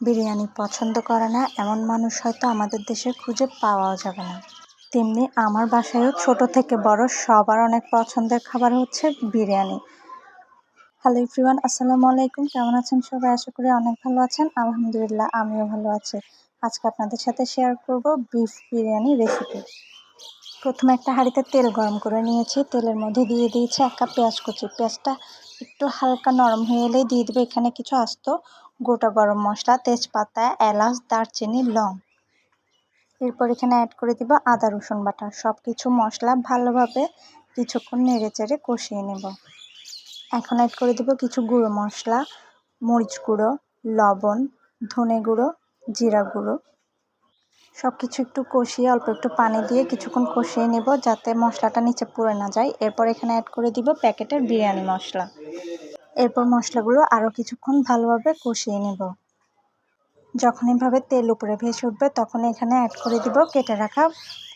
বিরিয়ানি পছন্দ করে না, এমন মানুষ হয়তো আমাদের দেশে খুঁজে পাওয়াও যাবে না। তেমনি আমার বাসায়ও ছোট থেকে বড় সবার অনেক পছন্দের খাবার হচ্ছে বিরিয়ানি। হ্যালো এভরিওয়ান, আসসালামু আলাইকুম। কেমন আছেন সবাই? আশা করি অনেক ভালো আছেন। আলহামদুলিল্লাহ, আমিও ভালো আছি। আজকে আপনাদের সাথে শেয়ার করব বিফ বিরিয়ানি রেসিপি প্রথমে একটা হাঁড়িতে তেল গরম করে নিয়েছি। তেলের মধ্যে দিয়ে দিয়েছি এক কাপ পেঁয়াজ কুচি। পেঁয়াজটা একটু হালকা নরম হয়ে এলেই দিয়ে দেবে এখানে কিছু আস্ত গোটা গরম মশলা, তেজপাতা, এলাচ, দারচিনি, লং। এরপর এখানে অ্যাড করে দিব আদা, রসুন বাটা। সব কিছু মশলা ভালোভাবে কিছুক্ষণ নেড়ে চেড়ে কষিয়ে নেব। এখন অ্যাড করে দেব কিছু গুঁড়ো মশলা, মরিচ গুঁড়ো, লবণ, ধনে গুঁড়ো, জিরা গুঁড়ো। সব কিছু একটু কষিয়ে অল্প একটু পানি দিয়ে কিছুক্ষণ কষিয়ে নেব যাতে মশলাটা নিচে পুড়ে না যায়। এরপর এখানে অ্যাড করে দিব প্যাকেটের বিরিয়ানি মশলা। এরপর মশলাগুলো আরও কিছুক্ষণ ভালোভাবে কষিয়ে নেব। যখন এভাবে তেল উপরে ভেসে উঠবে, তখন এখানে অ্যাড করে দিব কেটে রাখা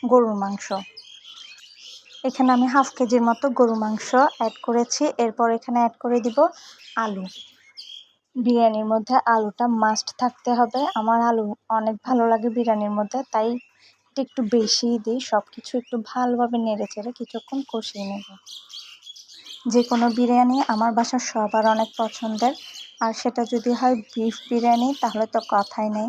গরুর মাংস। এখানে আমি হাফ কেজির মতো গরু মাংস অ্যাড করেছি। এরপর এখানে অ্যাড করে দিব আলু। বিরিয়ানির মধ্যে আলুটা মাস্ট থাকতে হবে। আমার আলু অনেক ভালো লাগে বিরিয়ানির মধ্যে, তাই একটু বেশিই দিই। সব কিছু একটু ভালোভাবে নেড়ে চেড়ে কিছুক্ষণ কষিয়ে নেব। যে কোনো বিরিয়ানি আমার বাসার সবার অনেক পছন্দের। আর সেটা যদি হয় বিফ বিরিয়ানি, তাহলে তো কথাই নেই।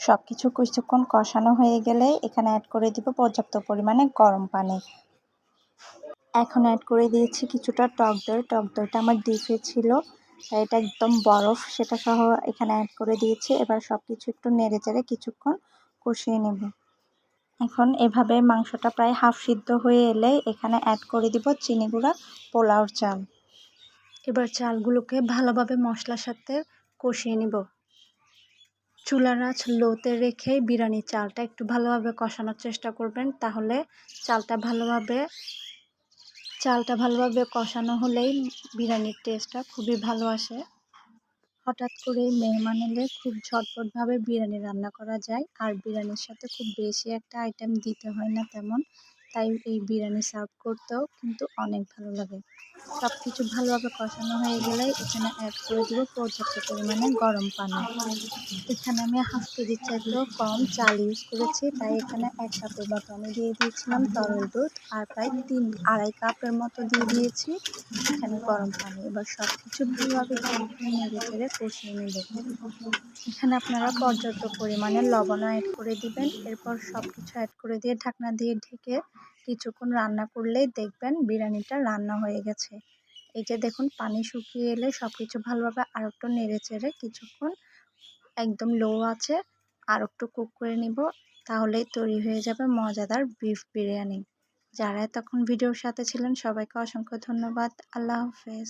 সব কিছু কিছুক্ষণ কষানো হয়ে গেলে এখানে অ্যাড করে দিব পর্যাপ্ত পরিমাণে গরম পানি। এখন অ্যাড করে দিয়েছি কিছুটা টক দই। টক দইটা আমার ডিপে ছিল এটা একদম বরফ। সেটা সহ এখানে অ্যাড করে দিয়েছি। এবার সব কিছু একটু নেড়ে চেড়ে কিছুক্ষণ কষিয়ে নেব। এখন এভাবে মাংসটা প্রায় হাফ সিদ্ধ হয়ে এলে এখানে অ্যাড করে দিব চিনি গুঁড়া, পোলাওর চাল। এবার চালগুলোকে ভালোভাবে মশলার সাথে কষিয়ে নিব। চুলার আঁচ লোতে রেখে বিরিয়ানির চালটা একটু ভালোভাবে কষানোর চেষ্টা করবেন, তাহলে চালটা ভালোভাবে চালটা ভালোভাবে কষানো হলেই বিরিয়ানির টেস্টটা খুবই ভালো আসে। হঠাৎ করে মেহমান এলে খুব ঝটপটভাবে বিরিয়ানি রান্না করা যায়। আর বিরিয়ানির সাথে খুব বেশি একটা আইটেম দিতে হয় না তেমন। তাই এই বিরিয়ানি সার্ভ করতেও কিন্তু অনেক ভালো লাগে। সব কিছু ভালোভাবে কষানো হয়ে গেলে এখানে অ্যাড করে দেবো পর্যাপ্ত পরিমাণে গরম পানি। এখানে আমি হাফ কেজির চাইতেও কম চাল ইউজ করেছি, তাই এখানে এক কাপের মতো আমি দিয়ে দিয়েছিলাম তরল দুধ আর প্রায় তিন, আড়াই কাপের মতো দিয়ে দিয়েছি। এখানে গরম পানি, এবার সব কিছু ভালোভাবে নেড়ে চেড়ে কষিয়ে নেব। এখানে আপনারা পর্যাপ্ত পরিমাণে লবণ অ্যাড করে দিবেন, এরপর সব কিছু অ্যাড করে দিয়ে ঢাকনা দিয়ে ঢেকে কিছুক্ষণ রান্না করলেই দেখবেন বিরিয়ানিটা রান্না হয়ে গেছে। এই যে দেখুন, পানি শুকিয়ে এলে সব কিছু ভালোভাবে আর একটু নেড়ে চেড়ে কিছুক্ষণ একদম লো আছে আর একটু কুক করে নিব, তাহলেই তৈরি হয়ে যাবে মজাদার বিফ বিরিয়ানি। যারা তখন ভিডিওর সাথে ছিলেন, সবাইকে অসংখ্য ধন্যবাদ। আল্লাহ হাফেজ।